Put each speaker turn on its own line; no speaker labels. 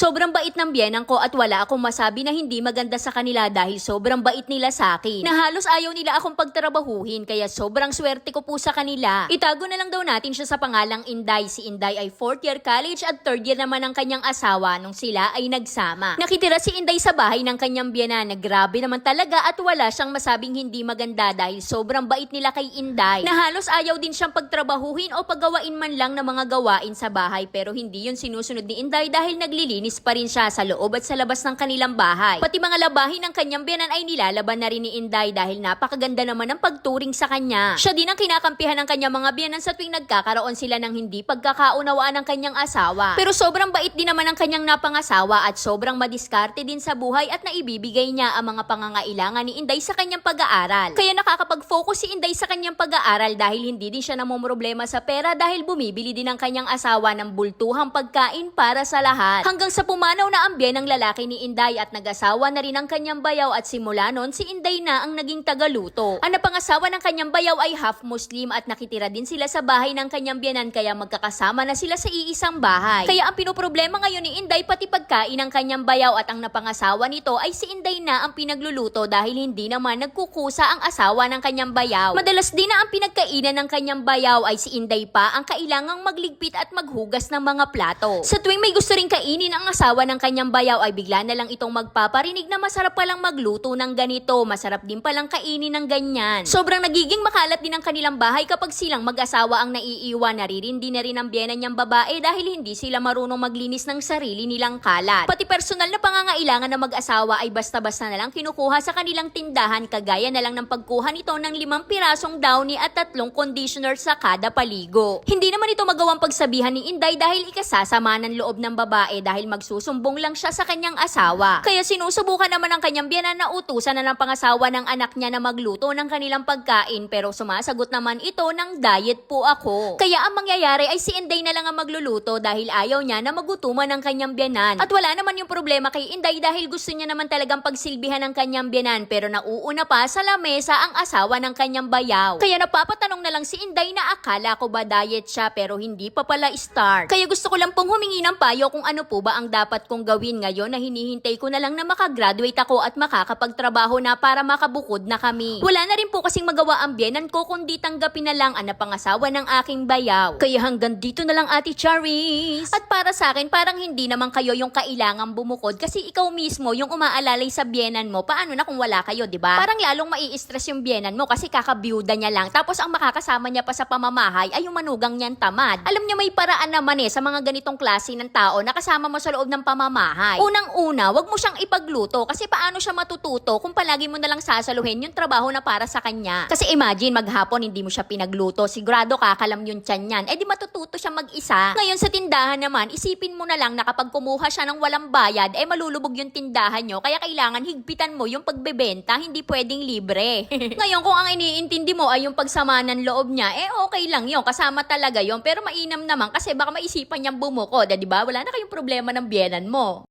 Sobrang bait ng biyenang ko at wala akong masabi na hindi maganda sa kanila dahil sobrang bait nila sa akin. Na halos ayaw nila akong pagtrabahuhin kaya sobrang swerte ko po sa kanila. Itago na lang daw natin siya sa pangalang Inday. Si Inday ay 4th year college at 3rd year naman ang kanyang asawa nung sila ay nagsama. Nakitira si Inday sa bahay ng kanyang biyenan na grabe naman talaga at wala siyang masabing hindi maganda dahil sobrang bait nila kay Inday. Na halos ayaw din siyang pagtrabahuhin o paggawain man lang ng mga gawain sa bahay pero hindi yun sinusunod ni Inday dahil naglilinis pa rin siya sa loob at sa labas ng kanilang bahay. Pati mga labahin ng kanyang biyanan ay nilalaban na rin ni Inday dahil napakaganda naman ng pagturing sa kanya. Siya din ang kinakampihan ng kanyang mga biyanan sa tuwing nagkakaroon sila ng hindi pagkakaunawaan ng kanyang asawa. Pero sobrang bait din naman ang kanyang napangasawa at sobrang madiskarte din sa buhay at naibibigay niya ang mga pangangailangan ni Inday sa kanyang pag-aaral. Kaya nakakapag-focus si Inday sa kanyang pag-aaral dahil hindi din siya namumroblema sa pera dahil bumibili din ang kanyang asawa ng bultuhang pagkain para sa lahat. Hanggang sa pumanaw na ang biyen ng lalaki ni Inday at nag-asawa na rin ang kanyang bayaw at simula noon si Inday na ang naging tagaluto. Ang napangasawa ng kanyang bayaw ay half Muslim at nakitira din sila sa bahay ng kanyang biyanan kaya magkakasama na sila sa iisang bahay. Kaya ang pinoproblema ngayon ni Inday pati pagkain ng kanyang bayaw at ang napangasawa nito ay si Inday na ang pinagluluto dahil hindi naman nagkukusa ang asawa ng kanyang bayaw. Madalas din na ang pinagkainan ng kanyang bayaw ay si Inday pa ang kailangang magligpit at maghugas ng mga plato. Sa tuwing may gusto ring kainin ang asawa ng kanyang bayaw ay bigla na lang itong magpaparinig na masarap palang magluto ng ganito, masarap din palang kainin ng ganyan. Sobrang nagiging makalat din ang kanilang bahay kapag silang mag-asawa ang naiiwan, naririndi na rin ang biyena niyang babae dahil hindi sila marunong maglinis ng sarili nilang kalat. Pati personal na pangangailangan ng mag-asawa ay basta-basta na lang kinukuha sa kanilang tindahan kagaya na lang ng pagkuha nito ng limang pirasong downy at tatlong conditioner sa kada paligo. Hindi naman ito magawang pagsabihan ni Inday dahil ikasasama ng loob ng babae dahil magsusumbong lang siya sa kanyang asawa. Kaya sinusubukan naman ng kanyang biyanan na utusan na ng pangasawa ng anak niya na magluto ng kanilang pagkain pero sumasagot naman ito ng diet po ako. Kaya ang mangyayari ay si Inday na lang ang magluluto dahil ayaw niya na magutuman ng kanyang biyanan. At wala naman yung problema kay Inday dahil gusto niya naman talagang pagsilbihan ng kanyang biyanan pero nauuna pa sa lamesa ang asawa ng kanyang bayaw. Kaya napapatanong na lang si Inday na akala ko ba diet siya pero hindi pa pala start. Kaya gusto ko lang pong humingi ng payo kung ano po ba ang dapat kong gawin ngayon na hinihintay ko na lang na makagraduate ako at makakapagtrabaho na para makabukod na kami. Wala na rin po kasing magawa ang biyenan ko kundi tanggapin na lang ang napangasawa ng aking bayaw. Kaya hanggang dito na lang Ate Charis. At para sa akin, parang hindi naman kayo yung kailangang bumukod kasi ikaw mismo yung umaalalay sa biyenan mo. Paano na kung wala kayo, di ba? Parang lalong mai-stress yung biyenan mo kasi kakabiyuda niya lang. Tapos ang makakasama niya pa sa pamamahay ay yung manugang niyan tamad. Alam niyo may paraan naman eh sa mga ganitong klase ng tao na kasama mo sa loob ng pamamahay. Unang-una, wag mo siyang ipagluto kasi paano siya matututo kung palagi mo na lang sasaluhin yung trabaho na para sa kanya. Kasi imagine maghapon hindi mo siya pinagluto, sigurado kakalam yung tiyan niyan. Eh di matututo siya mag-isa. Ngayon sa tindahan naman, isipin mo na lang na kapag kumuha siya ng walang bayad, eh malulubog yung tindahan nyo. Kaya kailangan higpitan mo yung pagbebenta, hindi pwedeng libre. Ngayon kung ang iniintindi mo ay yung pagsama ng loob niya, eh okay lang yun, kasama talaga yon Pero mainam naman kasi baka maisipan niyang bumukod, eh, di ba? Wala na kayong problema ng biyenan mo.